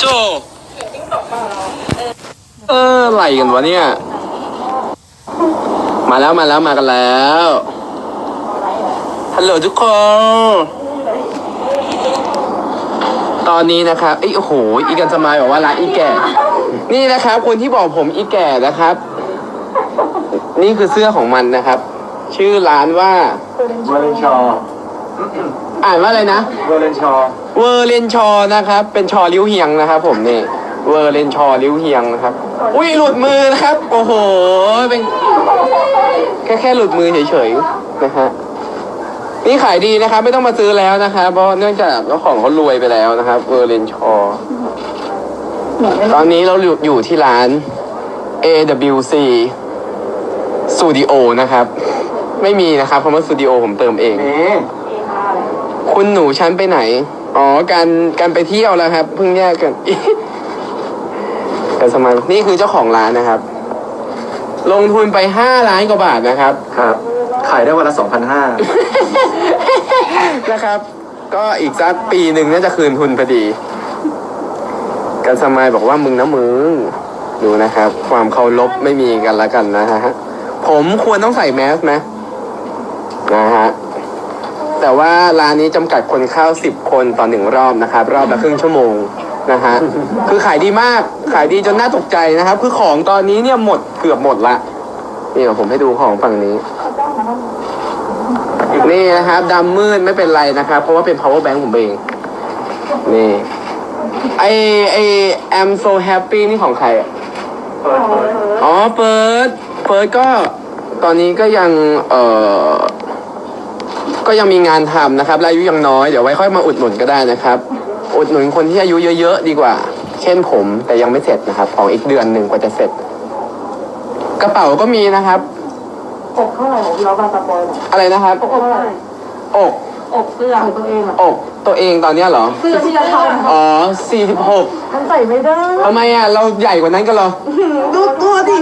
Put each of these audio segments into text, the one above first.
โจ เออไหลกันวะเนี่ย มาแล้วมาแล้วมากันแล้ว ฮัลโหลทุกคน ตอนนี้นะครับเอ้ยโอ้โห อีกันสมายบอกว่าร้านอีแก่ นี่นะครับคนที่บอกผมอีแก่นะครับ นี่คือเสื้อของมันนะครับ ชื่อร้านว่าเวอร์เรนชออ่านว่าอะไรนะเวอร์เรนชอ เวอร์เรนชอนะครับ เป็นชอริ้วเฮียงนะครับ ผมนี่ เวอร์เรนชอริ้วเฮียงนะครับ อุ้ยหลุดมือนะครับ โอ้โห เป็นแค่แค่หลุดมือเฉยๆนะฮะ นี่ขายดีนะครับ ไม่ต้องมาซื้อแล้วนะครับเพราะเนื่องจากเจ้าของเขารวยไปแล้วนะครับ เวอร์เรนชอ ตอนนี้เราอยู่อยู่ที่ร้าน AWC Studio นะครับ ไม่มีนะครับคำว่าสตูดิโอผมเติมเองเอ๊ะคุณหนูชั้นไปไหน อ๋อ การการไปเที่ยวแล้วครับ เพิ่งแยกกันกันสมัยนี่คือเจ้าของร้านนะครับ ลงทุนไปห้าล้านกว่าบาทนะครับ ครับ ขายได้วันละสองพันห้านะครับ ก็อีกสักปีหนึ่งน่าจะคืนทุนพอดี กันสมัยบอกว่ามึงนะมึง ดูนะครับ ความเคารพไม่มีกันละกันนะฮะ ผมควรต้องใส่แมสไหมนะฮะ แต่ว่าร้านนี้จำกัดคนเข้าสิบคนต่อหนึ่งรอบนะครับ รอบละครึ่งชั่วโมงนะฮะ คือขายดีมาก ขายดีจนน่าตกใจนะครับ คือของตอนนี้เนี่ยหมดเกือบหมดละ นี่เดี๋ยวผมให้ดูของฝั่งนี้ นี่นะครับดำมืดไม่เป็นไรนะครับ เพราะว่าเป็น power bank ผมเอง นี่ ไอไอ I'm so happy นี่ของใครอะเปิดเปิดอ๋อเปิด เปิดก็ตอนนี้ก็ยัง เอ่อ ก็ยังมีงานทำนะครับและอายุยังน้อยเดี๋ยวไว้ค่อยมาอุดหนุนก็ได้นะครับ อุดหนุนคนที่อายุเยอะๆดีกว่า เช่นผมแต่ยังไม่เสร็จนะครับ ของอีกเดือนหนึ่งกว่าจะเสร็จ กระเป๋าก็มีนะครับ อกเท่าไหร่เราบางสปอยหน่อยอะไรนะครับ อกเท่าไหร่อก อกเสื้อของตัวเองอะอกตัวเองตอนเนี้ยเหรอ เสื้อที่จะทำอ๋อ 46มันใส่ไม่ได้ทำไมอะ เราใหญ่กว่านั้นก็เหรอ ดูตัวดิ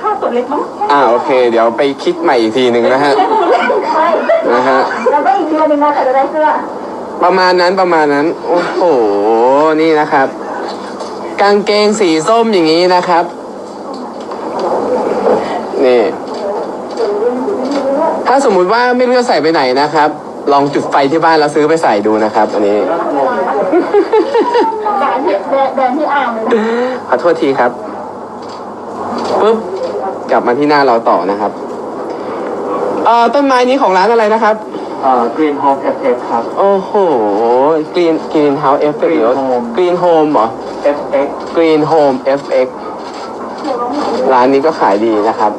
ค่าตัวเล็กมั้งอ่าโอเค เดี๋ยวไปคิดใหม่อีกทีหนึ่งนะฮะ นะฮะ แล้วก็อีกทีละนึงนะแต่จะได้เสื้อประมาณนั้นประมาณนั้น โอ้โห นี่นะครับ กางเกงสีส้มอย่างนี้นะครับ นี่ ถ้าสมมุติว่าไม่รู้จะใส่ไปไหนนะครับ ลองจุดไฟที่บ้านแล้วซื้อไปใส่ดูนะครับ อันนี้ แบรนด์ที่แบรนด์ที่อ่างเลยขอโทษทีครับปุ๊บกลับมาที่หน้าเราต่อนะครับเอ่อต้นไม้นี้ของร้านอะไรนะครับอ่ากรีนโฮมเอฟเอฟครับ โอ้โหกรีนกรีนเฮาส์เอฟเฟก Green Home กรีนโฮมเหรอ FX กรีนโฮม FX ร้านนี้ก็ขายดีนะครับ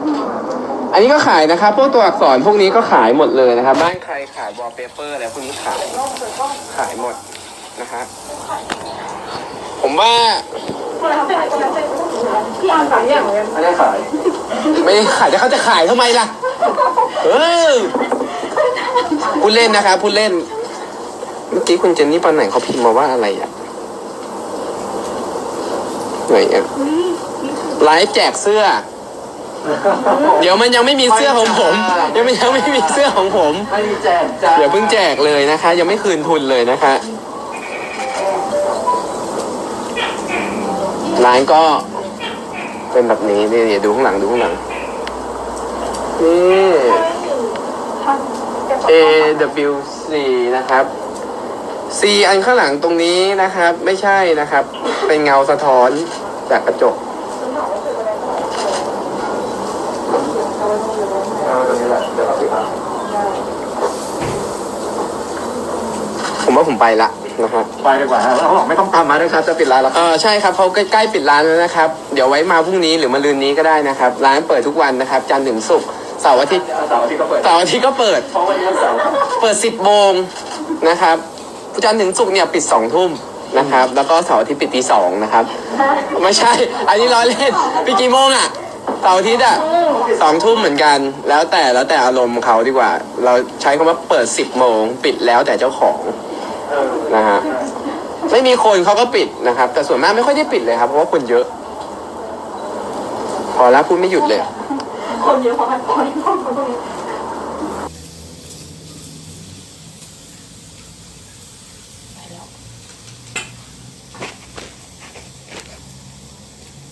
อันนี้ก็ขายนะครับ พวกตัวอักษรพวกนี้ก็ขายหมดเลยนะครับ บ้านใครขายวอลเปเปอร์อะไรพวกนี้ขาย ขายหมดนะฮะผมว่าพี่อ่างสามอย่างเลยไม่ได้ขาย ไม่ได้ขายแต่เขาจะขายทำไมล่ะ เออพูดเล่นนะครับพูดเล่น เมื่อกี้คุณเจนนี่ปานไหนเขาพิมพ์มาว่าอะไรอะไหนอะไลฟ์แจกเสื้อ เดี๋ยวมันยังไม่มีเสื้อของผมยังไม่ยังไม่มีเสื้อของผม ไม่มีแจกจ้าเดี๋ยวเพิ่งแจกเลยนะคะ ยังไม่คืนทุนเลยนะคะร้านก็เป็นแบบนี้นี่เดี๋ยวดูข้างหลังดูข้างหลังนี่ AWC นะครับ C อันข้างหลังตรงนี้นะครับ ไม่ใช่นะครับ เป็นเงาสะท้อนจากกระจก เอาตรงนี้แหละเดี๋ยวเอาไปอ่าน ผมว่าผมไปละนะฮะไปดีกว่าฮะแล้วเขาบอกไม่ต้องตามมาด้วยครับจะปิดร้านแล้วเออใช่ครับเขาใกล้ๆปิดร้านแล้วนะครับ เดี๋ยวไว้มาพรุ่งนี้หรือมาลืนนี้ก็ได้นะครับ ร้านเปิดทุกวันนะครับ จันทร์ถึงศุกร์เสาร์อาทิตย์เสาร์อาทิตย์ก็เปิดเสาร์อาทิตย์ก็เปิด เพราะวันนี้วันเสาร์เปิด10โมงนะครับจันทร์ถึงศุกร์เนี่ยปิด2ทุ่มนะครับ แล้วก็เสาร์อาทิตย์ปิดตีสองนะครับ ไม่ใช่ อันนี้ร้อยเล่นปิดกี่โมงอะเสาร์อาทิตย์อะสองทุ่มเหมือนกัน แล้วแต่แล้วแต่อารมณ์เขาดีกว่า เราใช้คำว่าเปิดสิบโมง ปิดแล้วแต่เจ้าของนะฮะไม่มีคนเขาก็ปิดนะครับ แต่ส่วนมากไม่ค่อยได้ปิดเลยครับ เพราะว่าคนเยอะ พอแล้วพูดไม่หยุดเลย คนเยอะพราะมันคนคน